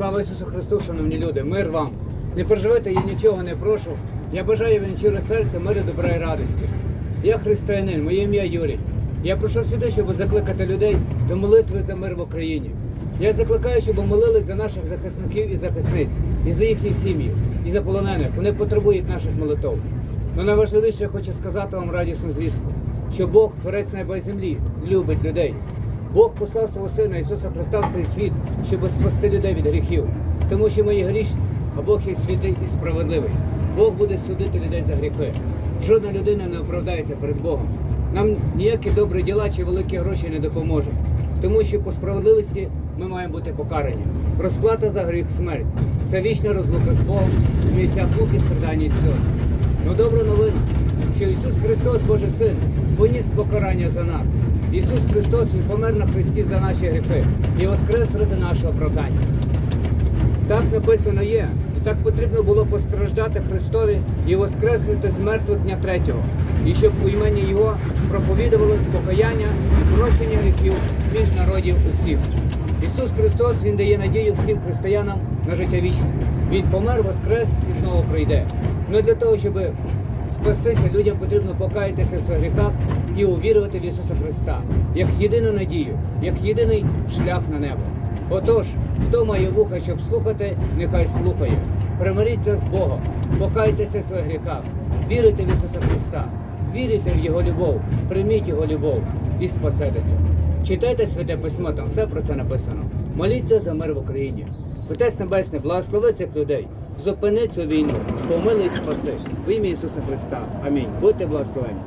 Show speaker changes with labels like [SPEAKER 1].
[SPEAKER 1] Слава Ісусу Христу, шановні люди, мир вам. Не переживайте, я нічого не прошу. Я бажаю вам щире серце, миру, добра і радості. Я християнин, моє ім'я Юрій. Я прийшов сюди, щоб закликати людей до молитви за мир в Україні. Я закликаю, щоб молились за наших захисників і захисниць, і за їхні сім'ї, і за полонених. Вони потребують наших молитов. Но найважливіше я хочу сказати вам радісну звістку, що Бог, творець неба і землі, любить людей. Бог послав свого Сина Ісуса Христа в цей світ, щоб спасти людей від гріхів, тому що ми є грішні, а Бог є святий і справедливий. Бог буде судити людей за гріхи. Жодна людина не оправдається перед Богом. Нам ніякі добрі діла чи великі гроші не допоможуть, тому що по справедливості ми маємо бути покарані. Розплата за гріх смерть. Це вічна розлука з Богом в місцях муки, страдання і сльоз. Ну добра новина, що Ісус Христос, Божий Син, поніс покарання за нас. Ісус Христос Він помер на Христі за наші гріхи і воскрес ради нашого оправдання. Так написано є, і так потрібно було постраждати Христові і воскреснути з мертвих дня третього, і щоб у імені Його проповідувалось покаяння і прощення гріхів між народів усіх. Ісус Христос Він дає надію всім християнам на життя вічне. Він помер, воскрес і знову прийде. Ну для того, щоб спастися, людям потрібно покаятися в своїх гріхах і увірувати в Ісуса Христа як єдину надію, як єдиний шлях на небо. Отож, хто має вуха, щоб слухати, нехай слухає. Примиріться з Богом, покайтеся в своїх гріхах, вірите в Ісуса Христа, вірите в Його любов, прийміть Його любов і спасетеся. Читайте святе письмо, там все про це написано. Моліться за мир в Україні. Отець Небесний, благослови цих людей. Зупини цю війну, помилуй, спаси. В ім'я Ісуса Христа. Амінь. Будьте благословені.